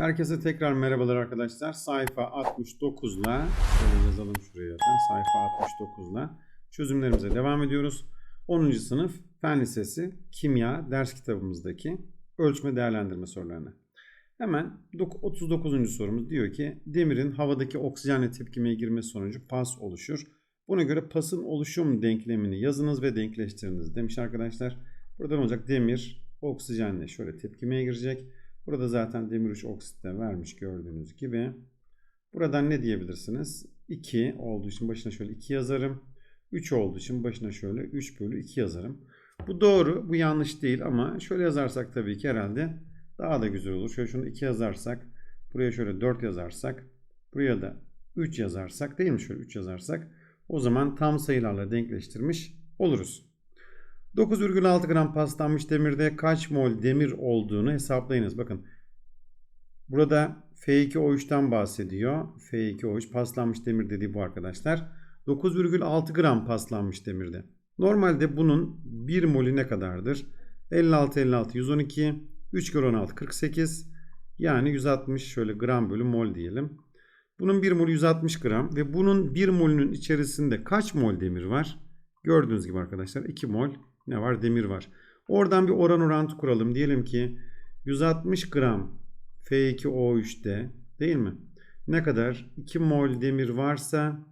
Herkese tekrar merhabalar arkadaşlar. Sayfa 69'la şöyle yazalım şuraya zaten. Sayfa 69'la çözümlerimize devam ediyoruz. 10. sınıf Fen Lisesi Kimya ders kitabımızdaki ölçme değerlendirme sorularına. Hemen dok- 39. sorumuz diyor ki demirin havadaki oksijenle tepkimeye girmesi sonucu pas oluşur. Buna göre pasın oluşum denklemini yazınız ve denkleştiriniz demiş arkadaşlar. Burada ne olacak? Demir oksijenle şöyle tepkimeye girecek. Burada zaten demir 3 oksitle vermiş gördüğünüz gibi. Buradan ne diyebilirsiniz? 2 olduğu için başına şöyle 2 yazarım. 3 olduğu için başına şöyle 3 bölü 2 yazarım. Bu doğru, bu yanlış değil ama şöyle yazarsak tabii ki herhalde daha da güzel olur. Şöyle şunu 2 yazarsak, buraya şöyle 4 yazarsak, buraya da 3 yazarsak değil mi? Şöyle 3 yazarsak o zaman tam sayılarla denkleştirmiş oluruz. 9,6 gram paslanmış demirde kaç mol demir olduğunu hesaplayınız. Bakın burada F2O3'ten bahsediyor. F2O3 paslanmış demir dediği bu arkadaşlar. 9,6 gram paslanmış demirde. Normalde bunun 1 molü ne kadardır? 56 56 112 3 kere 16 48 yani 160 şöyle gram bölü mol diyelim. Bunun 1 molü 160 gram ve bunun 1 molünün içerisinde kaç mol demir var? Gördüğünüz gibi arkadaşlar 2 mol ne var? Demir var. Oradan bir oran orantı kuralım. Diyelim ki 160 gram F2O3'te değil mi? Ne kadar? 2 mol demir varsa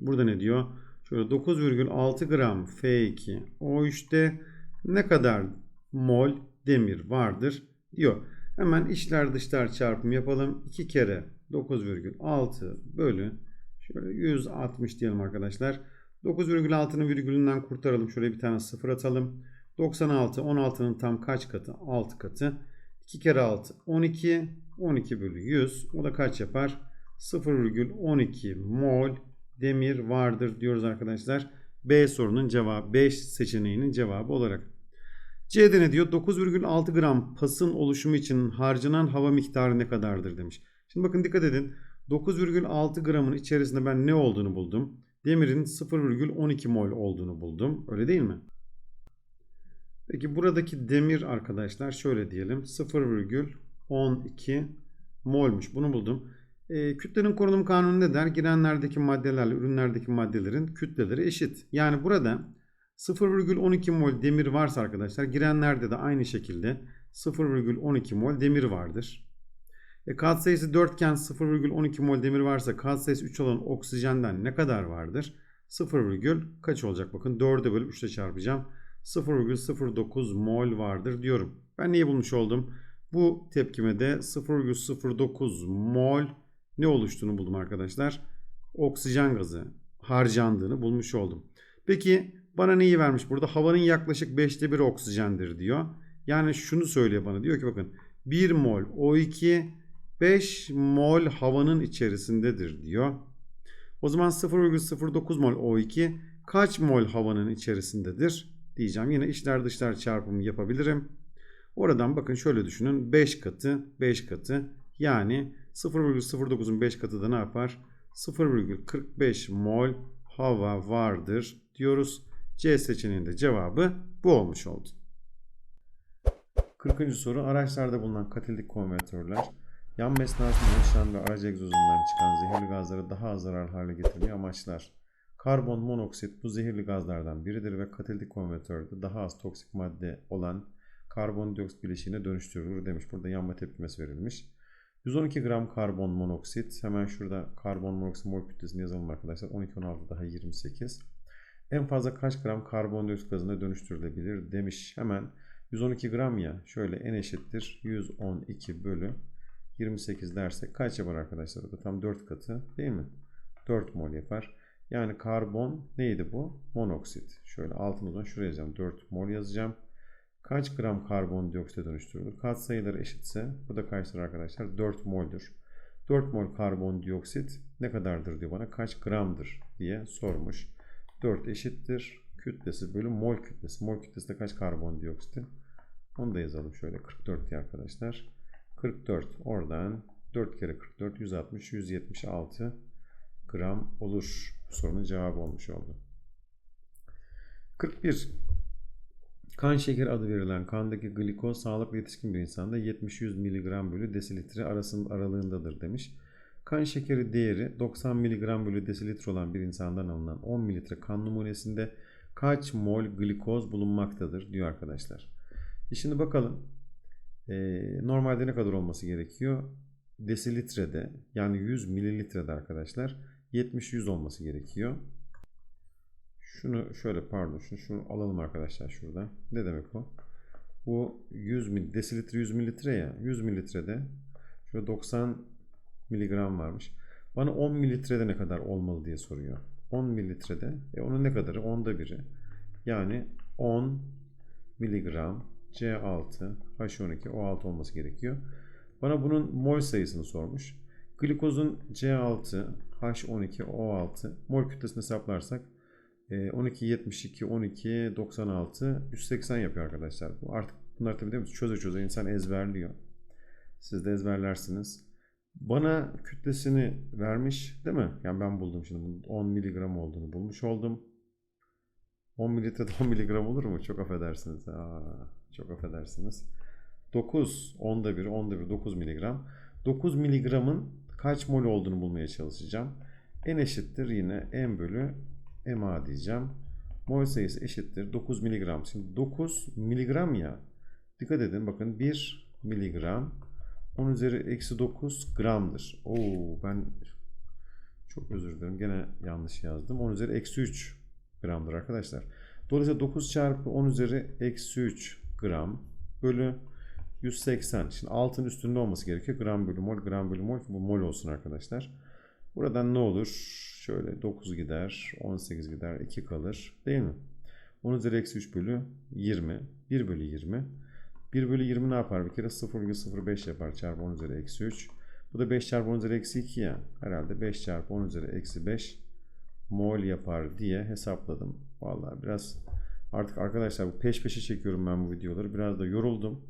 burada ne diyor? Şöyle 9,6 gram F2O3'te ne kadar mol demir vardır diyor. Hemen içler dışlar çarpımı yapalım. 2 kere 9,6 bölü şöyle 160 diyelim arkadaşlar. 9,6'nın virgülünden kurtaralım. Şöyle bir tane sıfır atalım. 96 16'nın tam kaç katı? 6 katı. 2 kere 6 12 12 bölü 100. O da kaç yapar? 0,12 mol demir vardır diyoruz arkadaşlar. B sorunun cevabı 5 seçeneğinin cevabı olarak. C'de ne diyor? 9,6 gram pasın oluşumu için harcanan hava miktarı ne kadardır demiş. Şimdi bakın dikkat edin. 9,6 gramın içerisinde ben ne olduğunu buldum. Demirin 0,12 mol olduğunu buldum. Öyle değil mi? Peki buradaki demir arkadaşlar şöyle diyelim. 0,12 molmuş. Bunu buldum. E, kütlenin korunum kanunu ne der? Girenlerdeki maddelerle ürünlerdeki maddelerin kütleleri eşit. Yani burada 0,12 mol demir varsa arkadaşlar girenlerde de aynı şekilde 0,12 mol demir vardır. E, kat sayısı 4 iken 0,12 mol demir varsa kat sayısı 3 olan oksijenden ne kadar vardır? 0, kaç olacak bakın 4'e bölüp 3 ile çarpacağım. 0,09 mol vardır diyorum. Ben neyi bulmuş oldum? Bu tepkimede 0,09 mol ne oluştuğunu buldum arkadaşlar. Oksijen gazı harcandığını bulmuş oldum. Peki bana neyi vermiş burada? Havanın yaklaşık 5'te 1 oksijendir diyor. Yani şunu söylüyor bana. Diyor ki bakın 1 mol O2 5 mol havanın içerisindedir diyor. O zaman 0,09 mol O2 kaç mol havanın içerisindedir diyeceğim. Yine içler dışlar çarpımı yapabilirim. Oradan bakın şöyle düşünün. 5 katı 5 katı yani 0,09'un 5 katı da ne yapar? 0,45 mol hava vardır diyoruz. C seçeneğinde cevabı bu olmuş oldu. 40. soru araçlarda bulunan katalitik konvertörler yanma esnasında oluşan ve araç egzozundan çıkan zehirli gazları daha az zarar hale getirmeyi amaçlar. Karbon monoksit bu zehirli gazlardan biridir ve katalitik konvertörde daha az toksik madde olan karbondioksit bileşiğine dönüştürülür demiş. Burada yanma tepkimesi verilmiş. 112 gram karbon monoksit. Hemen şurada karbon monoksit mol kütlesini yazalım arkadaşlar. 12 16 daha 28. En fazla kaç gram karbondioksit gazına dönüştürülebilir demiş. Hemen 112 gram ya şöyle n eşittir 112 bölü 28 dersek kaç yapar arkadaşlar? O da tam 4 katı değil mi? 4 mol yapar. Yani karbon neydi bu? Monoksit. Şöyle altımızdan şuraya yazacağım. 4 mol yazacağım. Kaç gram karbondioksite dönüştürülür? Kat sayıları eşitse bu da kaçtır arkadaşlar? 4 mol'dür. 4 mol karbondioksit ne kadardır diyor bana. Kaç gramdır diye sormuş. 4 eşittir. Kütlesi bölü mol kütlesi. Mol kütlesi de kaç karbondioksitin? Onu da yazalım şöyle 44 diye arkadaşlar. 44 oradan 4 kere 44 160 176 gram olur. Sorunun cevabı olmuş oldu. 41 Kan şekeri adı verilen kandaki glikoz sağlıklı yetişkin bir insanda 70-100 mg bölü desilitre arasının aralığındadır demiş. Kan şekeri değeri 90 mg bölü desilitre olan bir insandan alınan 10 mililitre kan numunesinde kaç mol glikoz bulunmaktadır diyor arkadaşlar. E şimdi bakalım. Ee, normalde ne kadar olması gerekiyor? Desilitrede yani 100 mililitrede arkadaşlar 70-100 olması gerekiyor. Şunu şöyle pardon şunu, şunu alalım arkadaşlar şurada. Ne demek o? Bu 100 mil, desilitre 100 mililitre ya. 100 mililitrede şöyle 90 miligram varmış. Bana 10 mililitrede ne kadar olmalı diye soruyor. 10 mililitrede. E onun ne kadarı? Onda biri. Yani 10 miligram C6 H12 O6 olması gerekiyor. Bana bunun mol sayısını sormuş. Glikozun C6 H12 O6 mol kütlesini hesaplarsak e, 12 72 12 96 180 yapıyor arkadaşlar. Bu artık bunlar tabii değil mi? Çöze çöze insan ezberliyor. Siz de ezberlersiniz. Bana kütlesini vermiş değil mi? Yani ben buldum şimdi bunun 10 miligram olduğunu bulmuş oldum. 10 mililitrede 10 miligram olur mu? Çok affedersiniz. Aa, çok affedersiniz. 9, onda bir, onda bir 9 miligram. 9 miligramın kaç mol olduğunu bulmaya çalışacağım. N eşittir yine M bölü MA diyeceğim. Mol sayısı eşittir 9 miligram. Şimdi 9 miligram ya. Dikkat edin bakın 1 miligram 10 üzeri eksi 9 gramdır. Oo ben çok özür dilerim. Gene yanlış yazdım. 10 üzeri eksi 3 gramdır arkadaşlar. Dolayısıyla 9 çarpı 10 üzeri eksi 3 gram bölü 180. Şimdi altın üstünde olması gerekiyor. Gram bölü mol, gram bölü mol. Bu mol olsun arkadaşlar. Buradan ne olur? Şöyle 9 gider, 18 gider, 2 kalır. Değil mi? 10 üzeri eksi 3 bölü 20. 1 bölü 20. 1 bölü 20 ne yapar? Bir kere 0,05 yapar çarpı 10 üzeri eksi 3. Bu da 5 çarpı 10 üzeri eksi 2 ya. Herhalde 5 çarpı 10 üzeri eksi 5 mol yapar diye hesapladım. Vallahi biraz artık arkadaşlar bu peş peşe çekiyorum ben bu videoları. Biraz da yoruldum.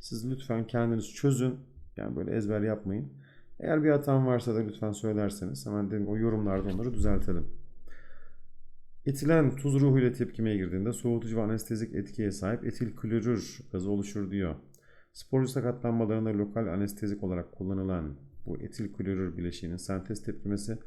Siz lütfen kendiniz çözün. Yani böyle ezber yapmayın. Eğer bir hatam varsa da lütfen söylerseniz hemen dedim o yorumlarda onları düzeltelim. Etilen tuz ruhuyla tepkimeye girdiğinde soğutucu ve anestezik etkiye sahip etil klorür gazı oluşur diyor. Sporcu sakatlanmalarında lokal anestezik olarak kullanılan bu etil klorür bileşiğinin sentez tepkimesi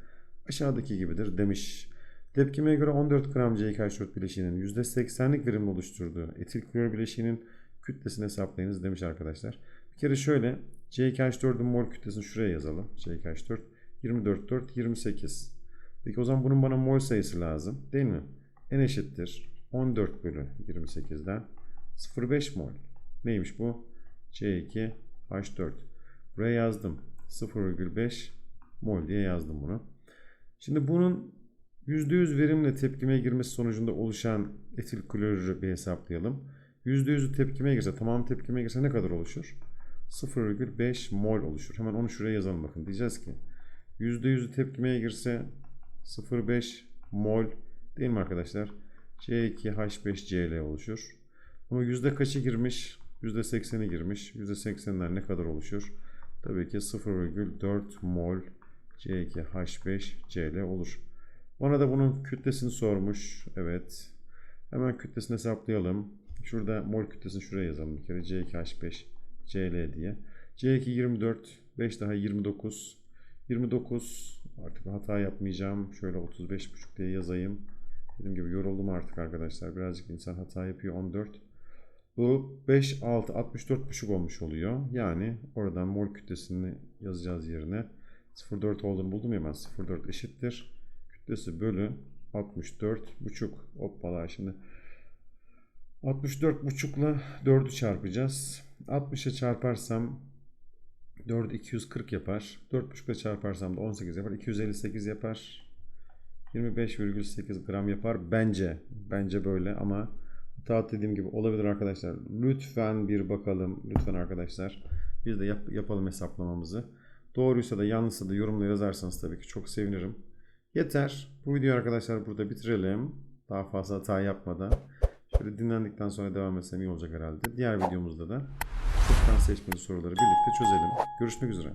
aşağıdaki gibidir demiş. Tepkimeye göre 14 gram C2H4 bileşiğinin %80'lik verimle oluşturduğu etil klorür bileşiğinin kütlesini hesaplayınız demiş arkadaşlar. Bir kere şöyle C2H4'ün mol kütlesini şuraya yazalım. C2H4 24 4 28. Peki o zaman bunun bana mol sayısı lazım değil mi? N eşittir 14 bölü 28'den 0,5 mol. Neymiş bu? C2H4. Buraya yazdım. 0,5 mol diye yazdım bunu. Şimdi bunun %100 verimle tepkimeye girmesi sonucunda oluşan etil klorürü bir hesaplayalım. %100'ü tepkimeye girse, tamam tepkimeye girse ne kadar oluşur? 0,5 mol oluşur. Hemen onu şuraya yazalım bakın. Diyeceğiz ki %100'ü tepkimeye girse 0,5 mol değil mi arkadaşlar? C2H5Cl oluşur. Ama yüzde kaçı girmiş? %80'i girmiş. %80'den ne kadar oluşur? Tabii ki 0,4 mol C2H5Cl olur. Bana da bunun kütlesini sormuş. Evet. Hemen kütlesini hesaplayalım. Şurada mol kütlesini şuraya yazalım bir kere. C2H5Cl diye. C2 24, 5 daha 29. 29 artık hata yapmayacağım. Şöyle 35,5 diye yazayım. Dediğim gibi yoruldum artık arkadaşlar. Birazcık insan hata yapıyor. 14. Bu 5, 6, 64,5 olmuş oluyor. Yani oradan mol kütlesini yazacağız yerine. 0,4 olduğunu buldum ya ben. 0,4 eşittir. Kütlesi bölü 64,5. Hoppala şimdi. 64,5 ile 4'ü çarpacağız. 60'a çarparsam 4 240 yapar. 4,5 ile çarparsam da 18 yapar. 258 yapar. 25,8 gram yapar. Bence. Bence böyle ama hata dediğim gibi olabilir arkadaşlar. Lütfen bir bakalım. Lütfen arkadaşlar. Biz de yap, yapalım hesaplamamızı. Doğruysa da yanlışsa da yorumla yazarsanız tabii ki çok sevinirim. Yeter. Bu videoyu arkadaşlar burada bitirelim. Daha fazla hata yapmadan. Şöyle dinlendikten sonra devam etsem iyi olacak herhalde. Diğer videomuzda da çoktan seçmeli soruları birlikte çözelim. Görüşmek üzere.